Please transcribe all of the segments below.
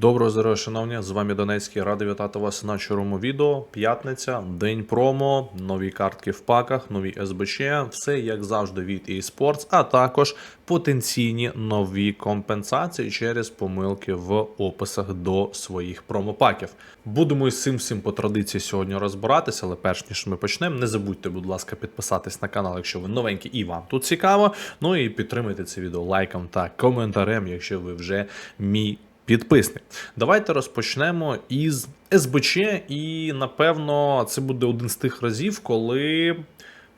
Доброго здоров'я, шановні! З вами Донецький. Радий вітати вас на чорному відео. П'ятниця, день промо, нові картки в паках, нові СБЧ, все як завжди від eSports, а також потенційні нові компенсації через помилки в описах до своїх промопаків. Будемо із цим всім по традиції сьогодні розбиратися, але перш ніж ми почнемо, не забудьте, будь ласка, підписатись на канал, якщо ви новенькі і вам тут цікаво. Ну і підтримайте це відео лайком та коментарем, якщо ви вже мій підписник. Давайте розпочнемо із СБЧ, і напевно це буде один з тих разів, коли.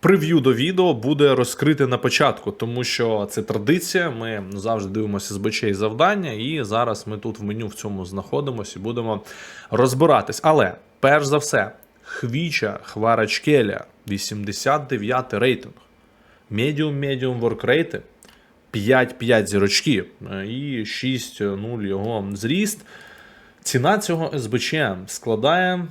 Прев'ю до відео буде розкрите на початку, тому що це традиція. Ми завжди дивимося СБЧ і завдання, і зараз ми тут в меню в цьому знаходимося і будемо розбиратись. Але перш за все, Хвіча Хварачкеля, 89 рейтинг. Medium Workrate 5-5 зірочки е, і 6-0 його зріст. Ціна цього СБЧ складає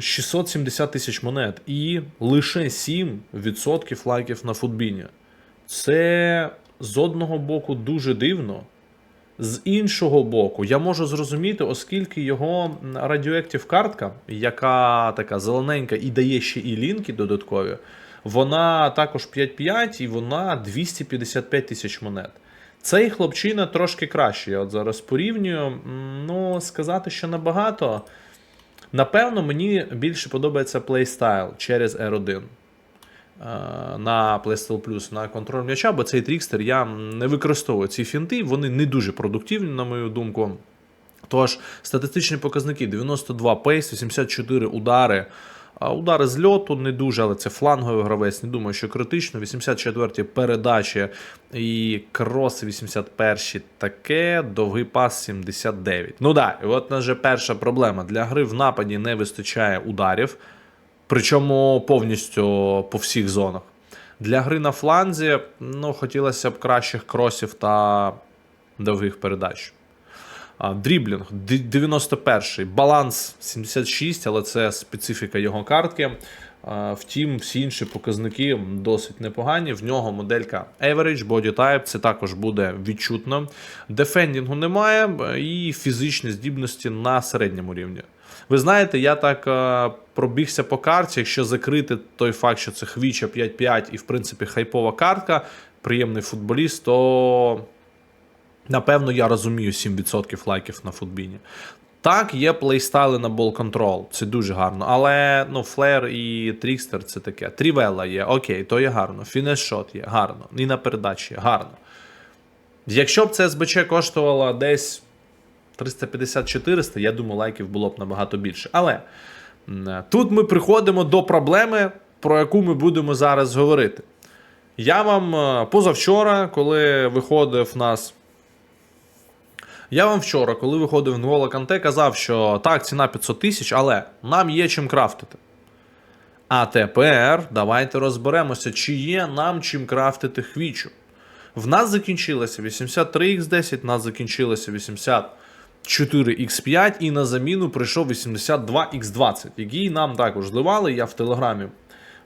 670 тисяч монет і лише 7% лайків на футбіні. Це з одного боку дуже дивно. З іншого боку, я можу зрозуміти, оскільки його Radioactive картка, яка така зелененька і дає ще і лінки додаткові, вона також 5-5 і вона 255 тисяч монет. Цей хлопчина трошки кращий. Я от зараз порівнюю. Ну, сказати, що набагато. Напевно, мені більше подобається плейстайл через R1 е, на PlayStyle Plus на контроль м'яча, бо цей трікстер я не використовую ці фінти, вони не дуже продуктивні, на мою думку. Тож, статистичні показники: 92 пейс, 84 удари. Удари з льоту не дуже, але це фланговий гравець. Не думаю, що критично. 84-ті передачі і кроси 81 таке, довгий пас 79. Ну да, і от нас же перша проблема. Для гри в нападі не вистачає ударів, причому повністю по всіх зонах. Для гри на фланзі ну, хотілося б кращих кросів та довгих передач. Дріблінг д- 91, баланс 76, але це специфіка його картки. Втім, всі інші показники досить непогані. В нього моделька Average, Body Type, це також буде відчутно. Дефендінгу немає і фізичні здібності на середньому рівні. Ви знаєте, я так пробігся по карті, якщо закрити той факт, що це Хвіча 5-5 і, в принципі, хайпова картка, приємний футболіст, то Напевно, я розумію 7% лайків на футбіні. Так, є плейстайли на бол контрол, це дуже гарно. Але ну, флер і трікстер це таке. Трівела є, окей, то є гарно. Фінешшот є, гарно. І на передачі є, гарно. Якщо б це СБЧ коштувало десь 350-400, я думаю, лайків було б набагато більше. Але тут ми приходимо до проблеми, про яку ми будемо зараз говорити. Я вам е, позавчора, коли виходив нас я вам вчора, коли виходив Нгола Канте, казав, що так, ціна 500 тисяч, але нам є чим крафтити. А тепер давайте розберемося, чи є нам чим крафтити хвічу. В нас закінчилося 83x10, в нас закінчилося 84x5, і на заміну прийшов 82x20, який нам також зливали. Я в Телеграмі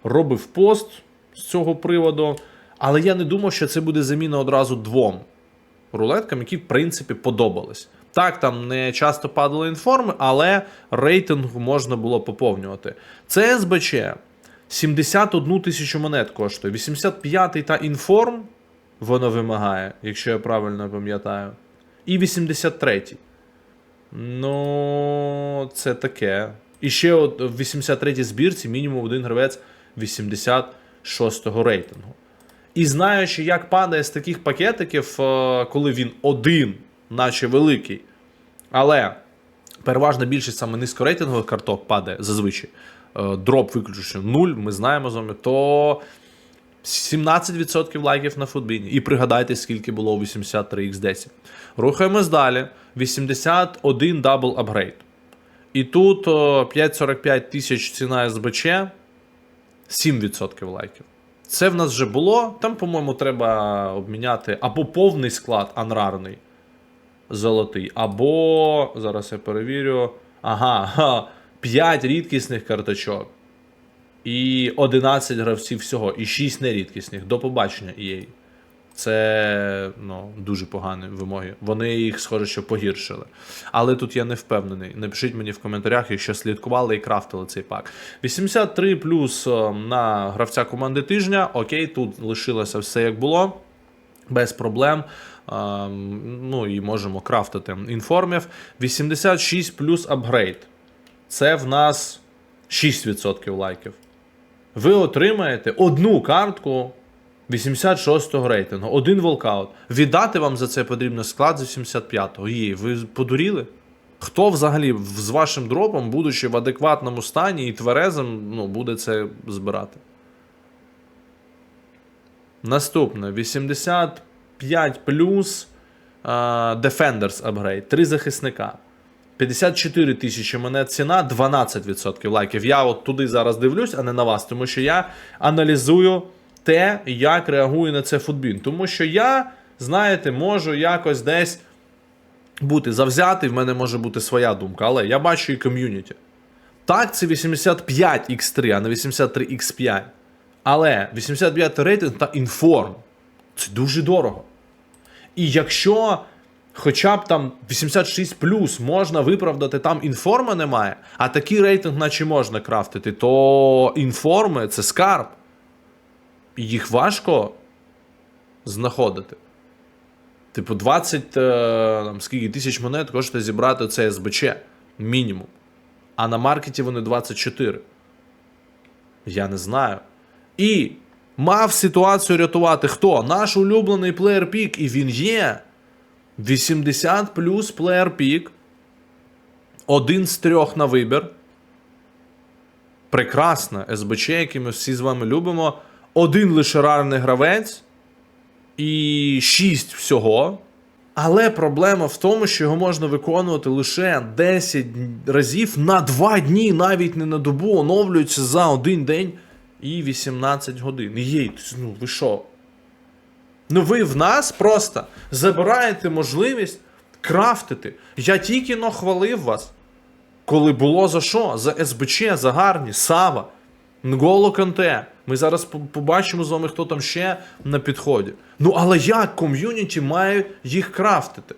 робив пост з цього приводу, але я не думав, що це буде заміна одразу двом рулеткам, які, в принципі, подобались. Так, там не часто падали інформи, але рейтинг можна було поповнювати. Це СБЧ 71 тисячу монет коштує. 85-й та інформ воно вимагає, якщо я правильно пам'ятаю. І 83-й. Ну, це таке. І ще от в 83-й збірці мінімум один гравець 86-го рейтингу. І знаючи, як падає з таких пакетиків, е, коли він один, наче великий, але переважна більшість саме низькорейтингових карток падає зазвичай. е, Дроп виключно 0, ми знаємо з вами, то 17% лайків на футбіні. І пригадайте, скільки було у 83x10. Рухаємось далі. 81 дабл апгрейд. І тут 5,45 тисяч ціна СБЧ, 7% лайків. Це в нас вже було. Там, по-моєму, треба обміняти або повний склад анрарний золотий, або. Зараз я перевірю. Ага, 5 рідкісних карточок. І 11 гравців всього, і 6 нерідкісних. До побачення EA. Це ну, дуже погані вимоги. Вони їх, схоже, що погіршили. Але тут я не впевнений. Напишіть мені в коментарях, якщо слідкували і крафтили цей пак. 83 плюс е, на гравця команди тижня. Окей, тут лишилося все як було. Без проблем. Ну і можемо крафтити інформів. 86 плюс апгрейд. Це в нас 6% лайків. Ви отримаєте одну картку 86-го рейтингу, один волкаут. Віддати вам за це потрібно склад з 85-го. Їй, ви подуріли? Хто взагалі з вашим дропом, будучи в адекватному стані і тверезим, ну, буде це збирати? Наступне 85 плюс а, Defenders Upgrade. Три захисника. 54 тисячі монет ціна, 12% лайків. Я от туди зараз дивлюсь, а не на вас, тому що я аналізую те, як реагує на це футбін. Тому що я, знаєте, можу якось десь бути завзятий, в мене може бути своя думка, але я бачу і ком'юніті. Так, це 85 x 3 а не 83 x 5 Але 85 рейтинг та інформ. Це дуже дорого. І якщо хоча б там 86 плюс можна виправдати, там інформа немає, а такий рейтинг, наче можна крафтити, то інформи це скарб. Їх важко знаходити. Типу, 20 е, там, скільки, тисяч монет коштує зібрати це СБЧ мінімум. А на маркеті вони 24. Я не знаю. І мав ситуацію рятувати хто? Наш улюблений плеєр пік, і він є. 80 плюс плеєр пік. Один з трьох на вибір. Прекрасно. СБЧ, який ми всі з вами любимо. Один лише рарний гравець. І 6 всього. Але проблема в тому, що його можна виконувати лише 10 разів на 2 дні, навіть не на добу, оновлюється за один день і 18 годин. Єй, ну ви що? Ну ви в нас просто забираєте можливість крафтити. Я тільки но хвалив вас. Коли було за що? За СБЧ, за гарні, Сава, Нголо Канте. Ми зараз побачимо з вами, хто там ще на підході. Ну але як ком'юніті має їх крафтити?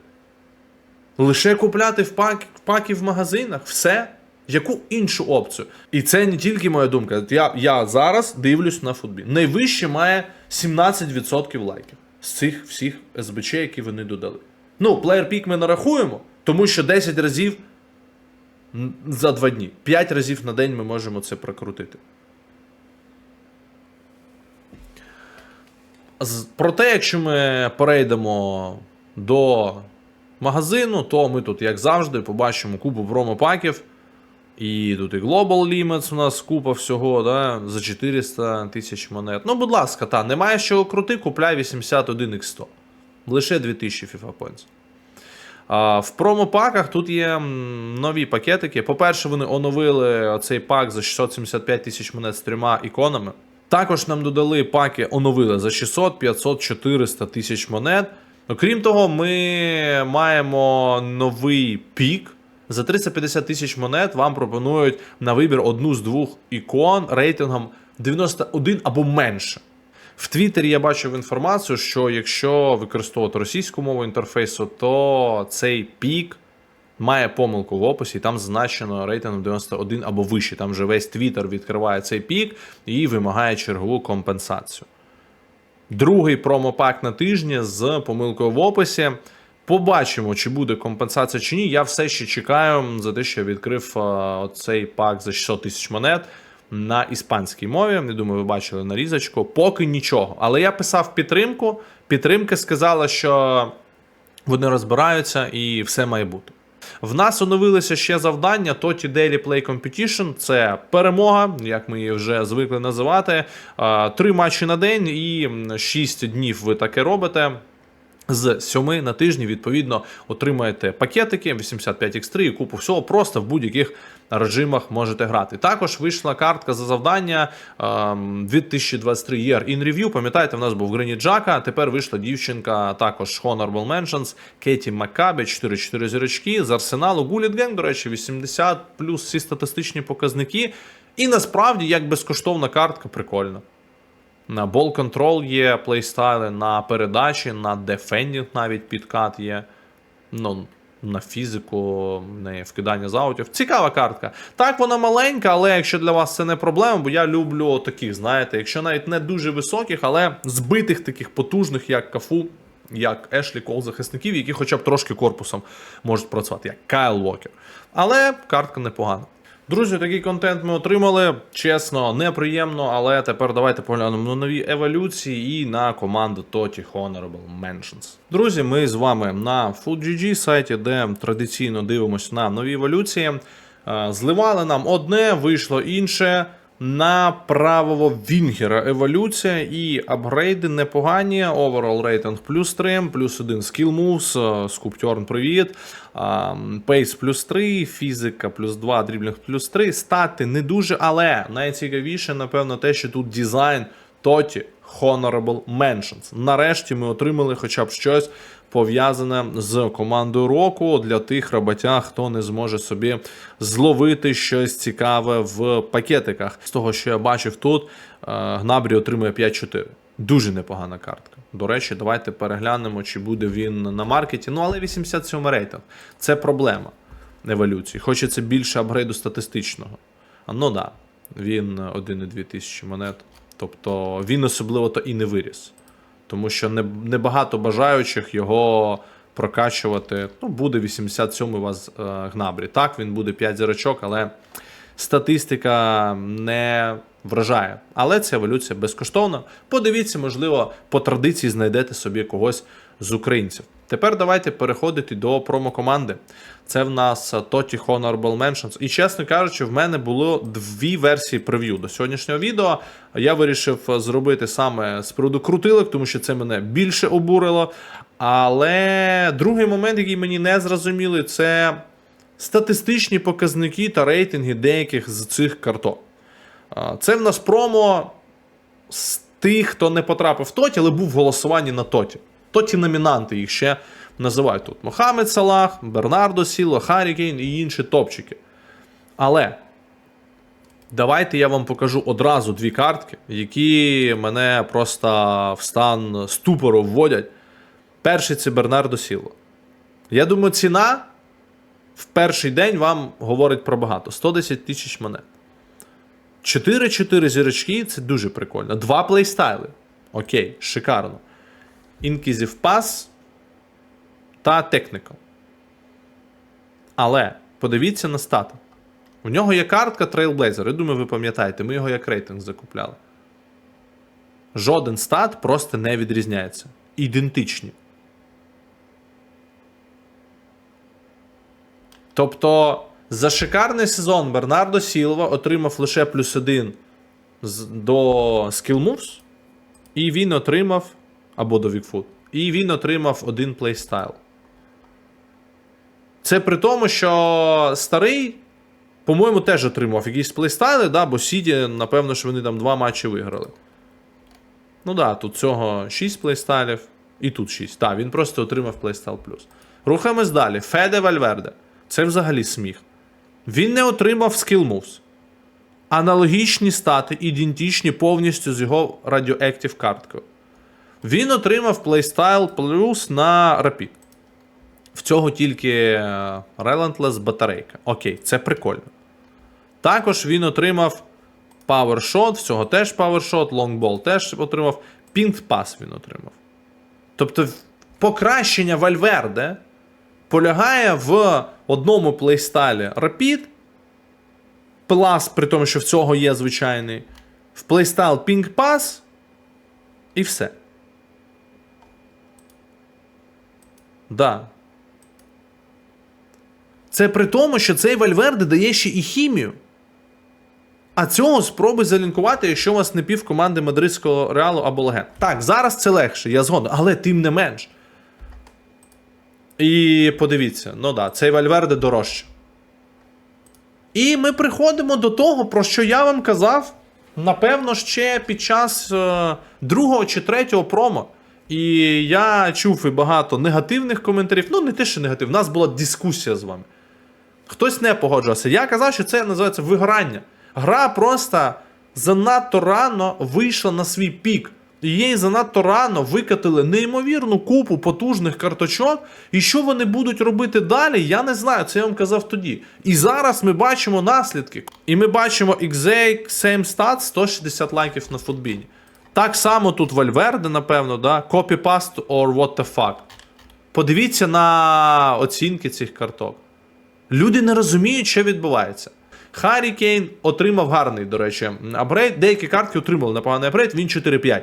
Лише купляти в пак, паки в магазинах, все. Яку іншу опцію? І це не тільки моя думка. Я, я зараз дивлюсь на футбі. Найвище має 17% лайків з цих всіх СБЧ, які вони додали. Ну, плеєр пік ми не рахуємо, тому що 10 разів за 2 дні. 5 разів на день ми можемо це прокрутити. Проте, якщо ми перейдемо до магазину, то ми тут, як завжди, побачимо купу промопаків. І тут і Global Limits у нас купа всього, да, за 400 тисяч монет. Ну, будь ласка, та, немає що крути, купляй 81 x 100 Лише 2000 FIFA Points. А, в промопаках тут є нові пакетики. По-перше, вони оновили цей пак за 675 тисяч монет з трьома іконами. Також нам додали паки, оновили за 600, 500, 400 тисяч монет. Окрім того, ми маємо новий пік. За 350 тисяч монет вам пропонують на вибір одну з двох ікон рейтингом 91 або менше. В Твіттері я бачив інформацію, що якщо використовувати російську мову інтерфейсу, то цей пік має помилку в описі, і там зазначено рейтингом 91 або вище. Там вже весь Твіттер відкриває цей пік і вимагає чергову компенсацію. Другий промопак на тижні з помилкою в описі. Побачимо, чи буде компенсація чи ні. Я все ще чекаю за те, що я відкрив е, оцей пак за 600 тисяч монет на іспанській мові. Я думаю, ви бачили нарізочку. Поки нічого. Але я писав підтримку. Підтримка сказала, що вони розбираються і все має бути. В нас оновилися ще завдання Тоті Daily Play Competition. Це перемога, як ми її вже звикли називати. Три матчі на день і 6 днів ви таке робите. З 7 на тижні, відповідно, отримаєте пакетики 85x3 і купу всього, просто в будь-яких режимах можете грати. Також вийшла картка за завдання ем, 2023 Year in Review. Пам'ятаєте, в нас був Грині Джака, тепер вийшла дівчинка також Honorable Mentions, Кеті Маккабі, 4-4 зірочки з арсеналу Гуліт до речі, 80 плюс всі статистичні показники. І насправді, як безкоштовна картка, прикольно. Бол контрол є плейстайли, на передачі, на дефендінг навіть підкат є. Ну, на фізику, не вкидання з аутів. Цікава картка. Так, вона маленька, але якщо для вас це не проблема, бо я люблю таких, знаєте, якщо навіть не дуже високих, але збитих таких потужних, як Кафу, як Ешлі Кол захисників, які хоча б трошки корпусом можуть працювати, як Кайл Уокер. Але картка непогана. Друзі, такий контент ми отримали. Чесно, неприємно, але тепер давайте поглянемо на нові еволюції і на команду Тоті Honorable Mentions. Друзі, ми з вами на FoodGG сайті, де традиційно дивимося на нові еволюції. Е, Зливали нам одне, вийшло інше. На правого Вінгера еволюція і апгрейди непогані. Overall рейтинг плюс 3, плюс 1 skill moves, скуптьорн привіт. Пейс плюс 3, фізика плюс 2, дріблінг плюс 3. Стати не дуже, але найцікавіше, напевно, те, що тут дизайн Тоті Honorable Mentions. Нарешті ми отримали хоча б щось пов'язане з командою року для тих роботяг, хто не зможе собі зловити щось цікаве в пакетиках. З того, що я бачив тут, е, Гнабрі отримує 5-4. Дуже непогана картка. До речі, давайте переглянемо, чи буде він на маркеті. Ну, але 87 рейтинг. Це проблема еволюції. Хочеться більше апгрейду статистичного. Ну да, він 1,2 тисячі монет. Тобто він особливо то і не виріс. Тому що не- небагато бажаючих його прокачувати. Ну, буде 87 у вас е, гнабрі. Так, він буде 5 зірочок, але статистика не вражає. Але ця еволюція безкоштовна. Подивіться, можливо, по традиції знайдете собі когось з українців. Тепер давайте переходити до промокоманди. Це в нас е, Totti Honorable Mentions. І чесно кажучи, в мене було дві версії прев'ю до сьогоднішнього відео. Я вирішив е, зробити саме з приводу крутилок, тому що це мене більше обурило. Але другий момент, який мені не зрозуміли, це статистичні показники та рейтинги деяких з цих карток. Це в нас промо з тих, хто не потрапив в Тоті, але був в голосуванні на Тоті. Тоті номінанти їх ще називають тут. Мохамед Салах, Бернардо Сіло, Харі Кейн і інші топчики. Але давайте я вам покажу одразу дві картки, які мене просто в стан ступору вводять. Перший це Бернардо Сіло. Я думаю, ціна в перший день вам говорить про багато: 110 тисяч монет. 4-4 зірочки це дуже прикольно. Два плейстайли. Окей, шикарно. Інкізів пас та Technical. Але подивіться на стати. У нього є картка Trailblazer. Я думаю, ви пам'ятаєте, ми його як рейтинг закупляли. Жоден стат просто не відрізняється. Ідентичні. Тобто, за шикарний сезон Бернардо Сілва отримав лише плюс один до Skill Moves, і він отримав. Або до Wigfoot. І він отримав один плейстайл. Це при тому, що старий, по-моєму, теж отримав якісь плейстайли, да, бо Сіді, напевно, що вони там два матчі виграли. Ну да, тут цього 6 плейстайлів, і тут 6. Так, він просто отримав плейстайл плюс. Рухаємось далі. Феде Вальверде. Це взагалі сміх. Він не отримав Skill Moves. Аналогічні стати, ідентичні повністю з його Radioactive карткою. Він отримав плейстайл плюс на Rapid. В цього тільки е, Relentless батарейка. Окей, це прикольно. Також він отримав Power Shot, в цього теж Power Shot, Long Ball теж отримав. Pink Pass він отримав. Тобто, покращення Вальверде полягає в одному плейстайлі Rapid, Plus, при тому, що в цього є звичайний, в плейстайл Pink Pass, і все. Да. Це при тому, що цей Вальверде дає ще і хімію. А цього спробуй залінкувати, якщо у вас не пів команди мадридського реалу або леген. Так, зараз це легше, я згоден, але тим не менш. І подивіться, ну да, цей Вальверде дорожче. І ми приходимо до того, про що я вам казав, напевно, ще під час е, другого чи третього промо. І я чув і багато негативних коментарів. Ну, не те, що негатив, у нас була дискусія з вами. Хтось не погоджувався. Я казав, що це називається вигорання. Гра просто занадто рано вийшла на свій пік. І їй занадто рано викатили неймовірну купу потужних карточок. І що вони будуть робити далі, я не знаю. Це я вам казав тоді. І зараз ми бачимо наслідки. І ми бачимо XA, same stats, 160 лайків на футбіні. Так само тут Вальверде, напевно, да? Copy-paste or what the fuck. Подивіться на оцінки цих карток. Люди не розуміють, що відбувається. Харі Кейн отримав гарний, до речі, апгрейд. Деякі картки отримали непоганий апгрейд, він 4-5.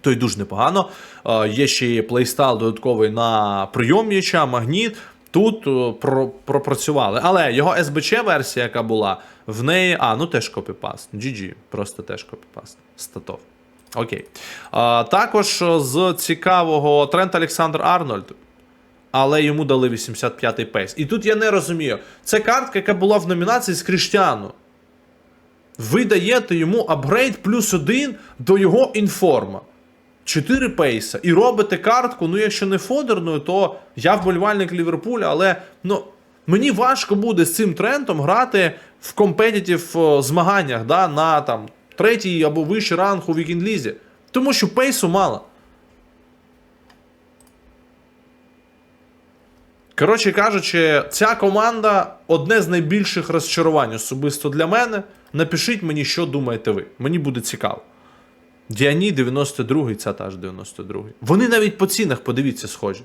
То й дуже непогано. Е, Є ще і плейстайл додатковий на прийом м'яча, магніт. Тут е, про, пропрацювали. Але його SBC версія, яка була, в неї. А, ну теж копіпаст. GG, просто теж копіпаст. Статов. Окей. А, також е, з цікавого Трент Олександр Арнольд. Але йому дали 85-й пейс. І тут я не розумію. Це картка, яка була в номінації з Кріштіану. Ви даєте йому апгрейд плюс один до його інформа. 4 пейса. І робите картку, ну якщо не фодерною, то я вболівальник Ліверпуля, але ну, мені важко буде з цим трендом грати в компетитів е, змаганнях да, на там, третій або вищий ранг у вікінг-лізі. Тому що пейсу мало. Коротше кажучи, ця команда одне з найбільших розчарувань особисто для мене. Напишіть мені, що думаєте ви. Мені буде цікаво. Діані 92-й, ця теж 92-й. Вони навіть по цінах, подивіться, схожі.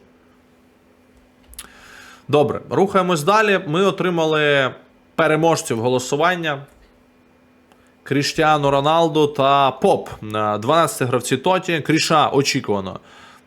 Добре, рухаємось далі. Ми отримали переможців голосування. Кріштіану Роналду та Поп. 12 гравці Тоті. Кріша очікувано.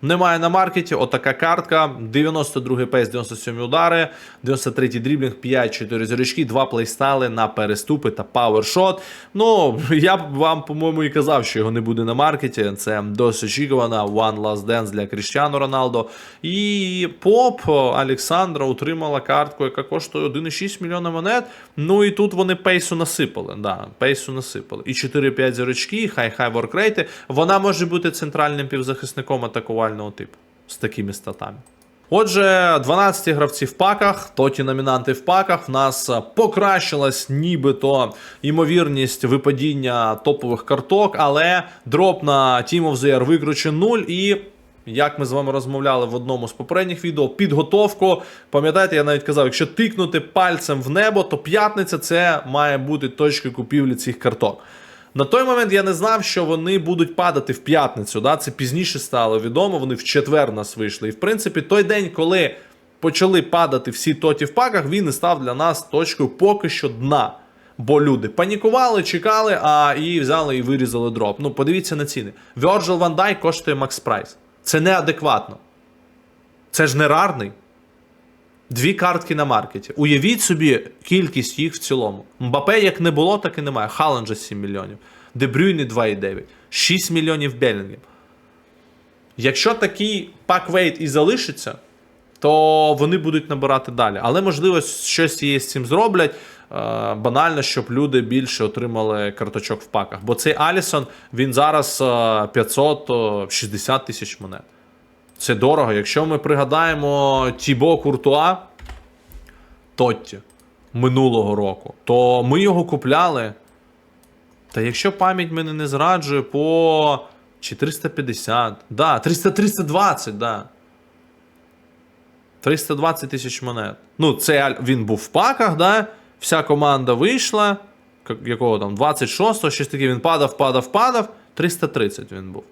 Немає на маркеті, отака картка. 92 пейс, 97 удари, 93 дріблінг, 5-4 зірочки, 2 плейстайли на переступи та пауершот. Ну, я б вам, по-моєму, і казав, що його не буде на маркеті. Це досить очікувана One Last Dance для Кріштіану Роналдо. І Поп Олександра отримала картку, яка коштує 1,6 мільйона монет. Ну і тут вони пейсу насипали. Да, пейсу насипали. І 4-5 зірочки, хай-хай воркрейти. Вона може бути центральним півзахисником атакувального типу з такими статами. Отже, 12 гравці в паках, тоті номінанти в паках. В нас покращилась нібито ймовірність випадіння топових карток, але дроп на Team of the Year викручен 0 і. Як ми з вами розмовляли в одному з попередніх відео, підготовку. Пам'ятаєте, я навіть казав, якщо тикнути пальцем в небо, то п'ятниця це має бути точкою купівлі цих карток. На той момент я не знав, що вони будуть падати в п'ятницю. Да? Це пізніше стало відомо. Вони в четвер нас вийшли. І в принципі, той день, коли почали падати всі тоті в паках, він і став для нас точкою поки що дна. Бо люди панікували, чекали, а і взяли і вирізали дроп. Ну, подивіться на ціни. Virgil van Dijk коштує Макс Прайс. Це неадекватно. Це ж не рарний. Дві картки на маркеті. Уявіть собі кількість їх в цілому. Мбапе як не було, так і немає. Халанджа 7 мільйонів. Дебрюйні 2,9. 6 мільйонів Белінгів. Якщо такий пак-вейт і залишиться, то вони будуть набирати далі. Але, можливо, щось є з цим зроблять. Е, банально, щоб люди більше отримали карточок в паках. Бо цей Алісон, він зараз е, 560 тисяч монет. Це дорого. Якщо ми пригадаємо Тібо Куртуа Тотті минулого року, то ми його купляли. Та якщо пам'ять мене не зраджує, по 450, да, 300, 320, да. 320 тисяч монет. Ну, це він був в паках, да? Вся команда вийшла. Якого там 26-го, щось таке він падав, падав, падав. 330 він був.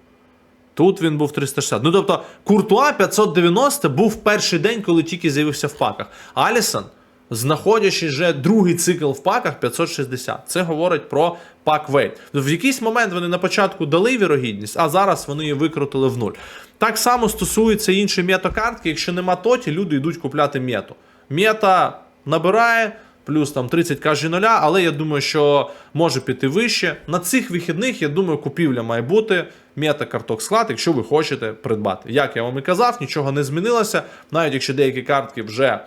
Тут він був 360. Ну тобто, Куртуа 590 був перший день, коли тільки з'явився в паках. Алісон, знаходячи вже другий цикл в паках, 560. Це говорить про пак вейт. В якийсь момент вони на початку дали вірогідність, а зараз вони її викрутили в нуль. Так само стосується іншої метакартки. Якщо нема тоті, люди йдуть купляти мету. Мета набирає. Плюс там 30 каже нуля, але я думаю, що може піти вище. На цих вихідних, я думаю, купівля має бути мета карток склад, якщо ви хочете придбати. Як я вам і казав, нічого не змінилося. Навіть якщо деякі картки вже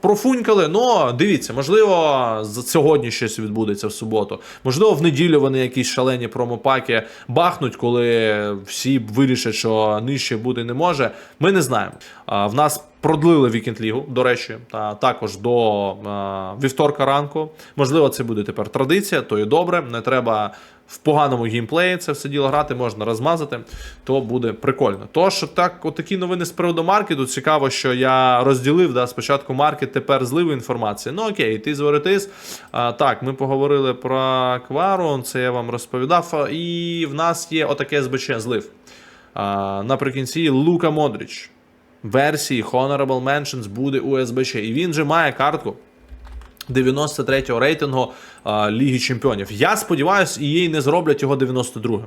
профунькали. Ну, дивіться, можливо, сьогодні щось відбудеться в суботу. Можливо, в неділю вони якісь шалені промопаки бахнуть, коли всі вирішать, що нижче бути не може. Ми не знаємо. В нас продлили вікенд лігу, до речі, та також до а, вівторка ранку. Можливо, це буде тепер традиція, то і добре. Не треба в поганому геймплеї це все діло грати, можна розмазати, то буде прикольно. То, що так, отакі новини з приводу маркету, цікаво, що я розділив да, спочатку маркет, тепер зливу інформації. Ну окей, ти зворотись. Так, ми поговорили про Квару, це я вам розповідав. І в нас є отаке СБЧ злив. А, наприкінці Лука Модріч. Версії Honorable Mentions буде у СБЧ. І він же має картку 93-го рейтингу Ліги Чемпіонів. Я сподіваюся, і їй не зроблять його 92-м.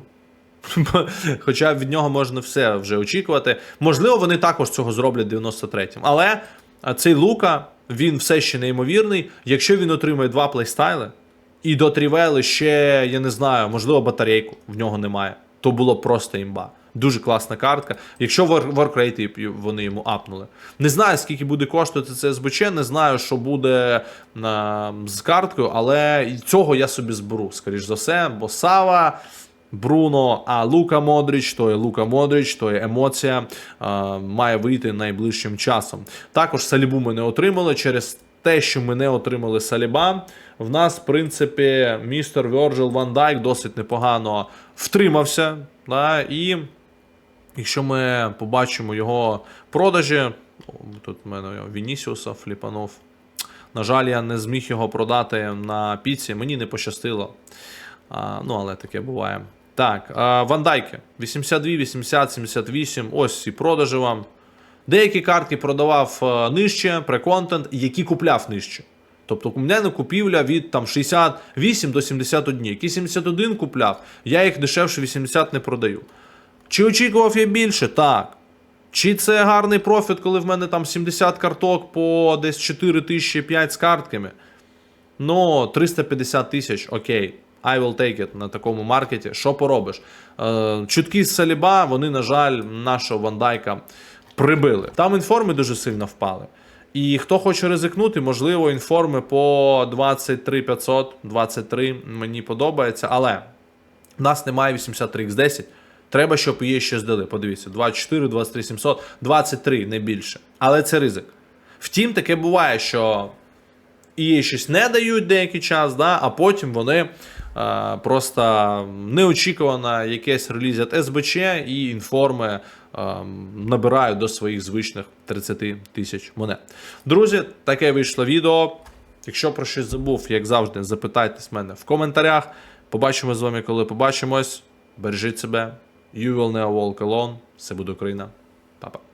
Хоча від нього можна все вже очікувати. Можливо, вони також цього зроблять 93-м. Але цей Лука, він все ще неймовірний. Якщо він отримує два плейстайли, і до Трівели ще, я не знаю, можливо, батарейку в нього немає, то було просто імба. Дуже класна картка. Якщо вор- воркрейти вони йому апнули. Не знаю, скільки буде коштувати це СБЧ, не знаю, що буде а, з карткою, але цього я собі зберу, скоріш за все, бо Сава. Бруно, а Лука Модріч, то є Лука Модріч, то є емоція а, має вийти найближчим часом. Також Салібу ми не отримали через те, що ми не отримали Саліба. В нас, в принципі, містер Вьорджил Ван Дайк досить непогано втримався. Да, і якщо ми побачимо його продажі, тут в мене Вінісіуса фліпанув. На жаль, я не зміг його продати на піці, мені не пощастило. А, ну, але таке буває. Так, а, Вандайки. 82, 80, 78. Ось ці продажі вам. Деякі картки продавав е, нижче, преконтент, які купляв нижче. Тобто у мене купівля від там 68 до 71. Які 71 купляв, я їх дешевше 80 не продаю. Чи очікував я більше? Так. Чи це гарний профіт, коли в мене там 70 карток по десь 4 тисячі 5 з картками? Ну, 350 тисяч, окей. I will take it на такому маркеті. Що поробиш? Е, чутки з Саліба, вони, на жаль, нашого Вандайка прибили. Там інформи дуже сильно впали. І хто хоче ризикнути, можливо, інформи по 23 500, 23 мені подобається, але в нас немає 83x10. Треба, щоб її щось дали. Подивіться, 24, 23 700, 23, не більше. Але це ризик. Втім, таке буває, що і щось не дають деякий час, да, а потім вони е, просто неочікувано якесь релізять СБЧ і інформи е, набирають до своїх звичних 30 тисяч монет. Друзі, таке вийшло відео. Якщо про щось забув, як завжди, запитайтесь мене в коментарях. Побачимо з вами, коли побачимось. Бережіть себе. You will never walk alone. Все буде Україна. Па-па.